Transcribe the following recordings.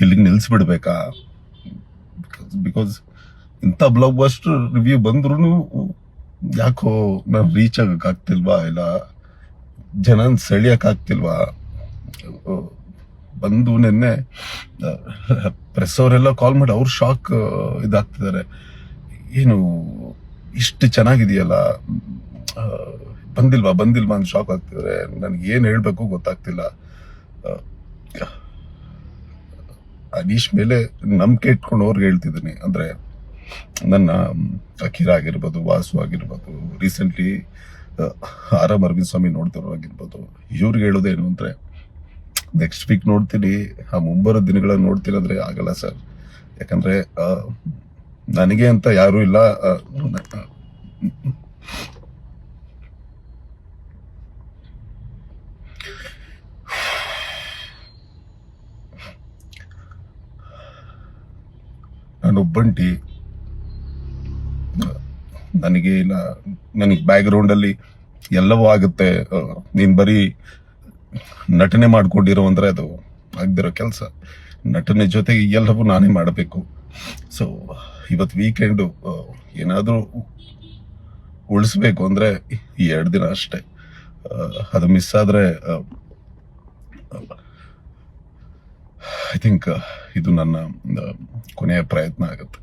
ಇಲ್ಲಿಗೆ ನಿಲ್ಲಿಸ್ಬಿಡ್ಬೇಕಾ ಬಿಕಾಸ್ ಇಂಥ ಬ್ಲಾಕ್ ಬಸ್ಟರ್ ರಿವ್ಯೂ ಬಂದ್ರೂ ಯಾಕೋ ನಾನು ರೀಚ್ ಆಗೋಕ್ಕಾಗ್ತಿಲ್ವಾ ಇಲ್ಲ? ಜನನ್ ಸೆಳಿಯೋಕ್ಕಾಗ್ತಿಲ್ವಾ ಬಂದು ನಿನ್ನೆ ಪ್ರೆಸ್ ಅವರೆಲ್ಲ ಕಾಲ್ ಮಾಡಿ ಅವ್ರು ಶಾಕ್ ಇದಾಗ್ತಿದ್ದಾರೆ ಏನು, ಇಷ್ಟು ಚೆನ್ನಾಗಿದೆಯಲ್ಲ? ಬಂದಿಲ್ವಾ? ಬಂದಿಲ್ವಾ ಅಂತ ಶಾಕ್ ಆಗ್ತಿದ್ದಾರೆ ನನಗೆ ಏನು ಹೇಳಬೇಕು ಗೊತ್ತಾಗ್ತಿಲ್ಲ. ಅನೀಶ್ ಮೇಲೆ ನಂಬಿಕೆ ಇಟ್ಕೊಂಡು ಅವ್ರಿಗೆ ಹೇಳ್ತಿದ್ದೀನಿ. ಅಂದರೆ ನನ್ನ ಅಖಿರ ಆಗಿರ್ಬೋದು, ವಾಸು ಆಗಿರ್ಬೋದು recently R M Aravind Swamy ನೋಡ್ತಿರೋ ಆಗಿರ್ಬೋದು ಇವ್ರಿಗೆ ಹೇಳೋದೇನು ಅಂದರೆ ನೆಕ್ಸ್ಟ್ ವೀಕ್ ನೋಡ್ತೀನಿ, ಆ ಮುಂಬರೋ ದಿನಗಳನ್ನು ನೋಡ್ತೀನಿ ಅಂದರೆ ಆಗಲ್ಲ ಸರ್. ಯಾಕಂದರೆ ನನಗೆ ಅಂತ ಯಾರೂ ಇಲ್ಲ ಆ, ನ- ಒಬ್ಬಂಟಿ ನನಗೆ ನನಗೆ ಬ್ಯಾಕ್ ಗ್ರೌಂಡ್ ಅಲ್ಲಿ ಎಲ್ಲವೂ ಆಗುತ್ತೆ. ನೀನು ಬರೀ ನಟನೆ ಮಾಡಿಕೊಂಡಿರೋ ಅಂದರೆ ಅದು ಆಗದಿರೋ ಕೆಲಸ. ನಟನೆ ಜೊತೆಗೆ ಎಲ್ಲವೂ ನಾನೇ ಮಾಡಬೇಕು. ಸೊ ಇವತ್ತು ವೀಕೆಂಡು ಏನಾದರೂ ಉಳಿಸ್ಬೇಕು ಅಂದ್ರೆ ಎರಡು ದಿನ ಅಷ್ಟೇ. ಅದು ಮಿಸ್ ಆದ್ರೆ ಐ ಥಿಂಕ್ ಇದು ನನ್ನ ಕೊನೆಯ ಪ್ರಯತ್ನ ಆಗುತ್ತೆ.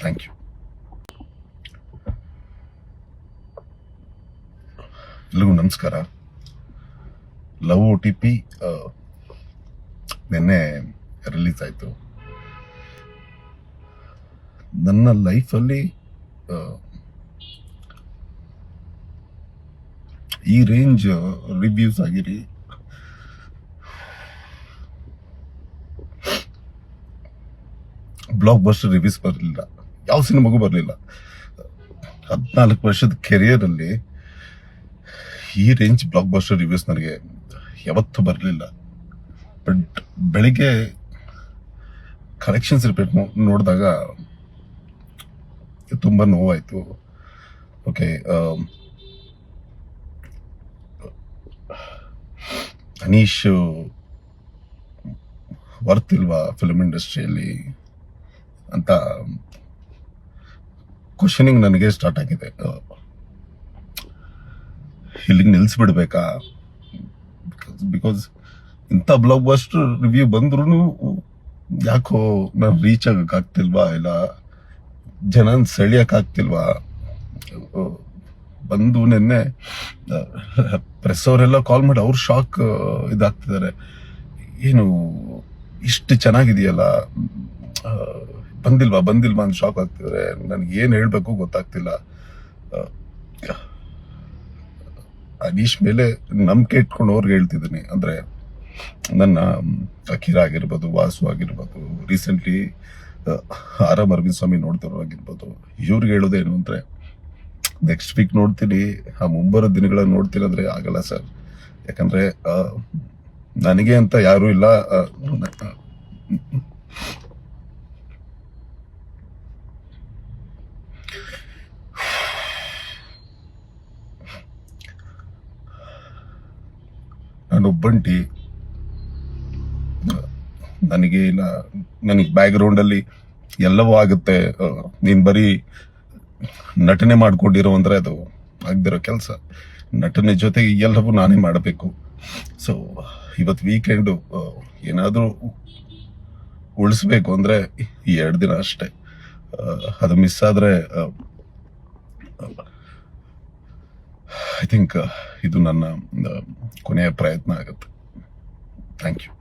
ಥ್ಯಾಂಕ್ ಯು ಎಲ್ಲರಿಗೂ ನಮಸ್ಕಾರ. ಲವ್ ಓ ಟಿ ಪಿ ನಿನ್ನೆ ರಿಲೀಸ್ ಆಯಿತು. ನನ್ನ ಲೈಫಲ್ಲಿ ಈ ರೇಂಜ್ ರಿವ್ಯೂಸ್ ಆಗಿರಿ ಬ್ಲಾಕ್ ಬಸ್ಟರ್ ರಿವೀಸ್ ಬರಲಿಲ್ಲ. ಯಾವ ಸಿನಿಮಾಗೂ ಬರಲಿಲ್ಲ. ಹದಿನಾಲ್ಕು ವರ್ಷದ ಕೆರಿಯರಲ್ಲಿ ಈ ರೇಂಜ್ ಬ್ಲಾಕ್ ಬಸ್ಟರ್ ರಿವ್ಯೂಸ್ ನನಗೆ ಯಾವತ್ತೂ ಬರಲಿಲ್ಲ. ಬಟ್ ಬೆಳಿಗ್ಗೆ ಕಲೆಕ್ಷನ್ಸ್ ರಿಪೇಟ್ ನೋಡಿದಾಗ ತುಂಬ ನೋವಾಯಿತು. ಓಕೆ ಅನೀಶ್ ವರ್ತಿಲ್ವಾ ಫಿಲ್ಮ್ ಇಂಡಸ್ಟ್ರಿಯಲ್ಲಿ ಅಂತ ಕ್ವಶನಿಂಗ್ ನನಗೆ ಸ್ಟಾರ್ಟ್ ಆಗಿದೆ. ಇಲ್ಲಿಗೆ ನಿಲ್ಲಿಸ್ಬಿಡ್ಬೇಕಾ ಬಿಕಾಸ್ ಇಂಥ ಬ್ಲಾಗ್ ಬಸ್ಟರ್ ರಿವ್ಯೂ ಬಂದ್ರೂ ಯಾಕೋ ನಾನು ರೀಚ್ ಆಗಕ್ಕಾಗ್ತಿಲ್ವಾ ಇಲ್ಲ? ಜನ ಸೆಳೆಯೋಕ್ಕಾಗ್ತಿಲ್ವಾ ಬಂದು ನಿನ್ನೆ ಪ್ರೆಸ್ ಅವರೆಲ್ಲ ಕಾಲ್ ಮಾಡಿ ಅವ್ರು ಶಾಕ್ ಇದಾಗ್ತಿದ್ದಾರೆ. ಏನು, ಇಷ್ಟು ಚೆನ್ನಾಗಿದೆಯಲ್ಲ? ಬಂದಿಲ್ವಾ? ಬಂದಿಲ್ವಾ ಅಂತ ಶಾಕ್ ಆಗ್ತಿದ್ರೆ ನನಗೆ ಏನು ಹೇಳಬೇಕು ಗೊತ್ತಾಗ್ತಿಲ್ಲ. ಅನೀಶ್ ಮೇಲೆ ನಂಬಿಕೆ ಇಟ್ಕೊಂಡು ಅವ್ರಿಗೆ ಹೇಳ್ತಿದ್ದೀನಿ. ಅಂದ್ರೆ ನನ್ನ ಅಖಿರ ಆಗಿರ್ಬೋದು, ವಾಸು ಆಗಿರ್ಬೋದು recently R M Aravind Swamy ನೋಡ್ತಿರೋ ಆಗಿರ್ಬೋದು ಇವ್ರಿಗೆ ಹೇಳೋದೇನು ಅಂದರೆ ನೆಕ್ಸ್ಟ್ ವೀಕ್ ನೋಡ್ತೀನಿ, ಆ ಮುಂಬರೋ ದಿನಗಳಲ್ಲಿ ನೋಡ್ತೀನಿ ಅಂದ್ರೆ ಆಗಲ್ಲ ಸರ್. ಯಾಕಂದ್ರೆ ನನಗೆ ಅಂತ ಯಾರು ಇಲ್ಲ ಆ, ನ- ಒಬ್ಬಂಟಿ ನನಗೆ ನನಗೆ ಬ್ಯಾಕ್ ಗ್ರೌಂಡ್ ಅಲ್ಲಿ ಎಲ್ಲವೂ ಆಗುತ್ತೆ. ನೀನು ಬರೀ ನಟನೆ ಮಾಡಿಕೊಂಡಿರೋ ಅಂದರೆ ಅದು ಆಗದಿರೋ ಕೆಲಸ. ನಟನೆ ಜೊತೆಗೆ ಎಲ್ಲವೂ ನಾನೇ ಮಾಡಬೇಕು. ಸೊ ಇವತ್ತು ವೀಕೆಂಡು ಏನಾದರೂ ಉಳಿಸ್ಬೇಕು ಅಂದ್ರೆ ಎರಡು ದಿನ ಅಷ್ಟೇ. ಅದು ಮಿಸ್ ಆದ್ರೆ ಐ ಥಿಂಕ್ ಇದು ನನ್ನ ಆ, ಕೊನೆಯ ಪ್ರಯತ್ನ ಆಗುತ್ತೆ. Thank you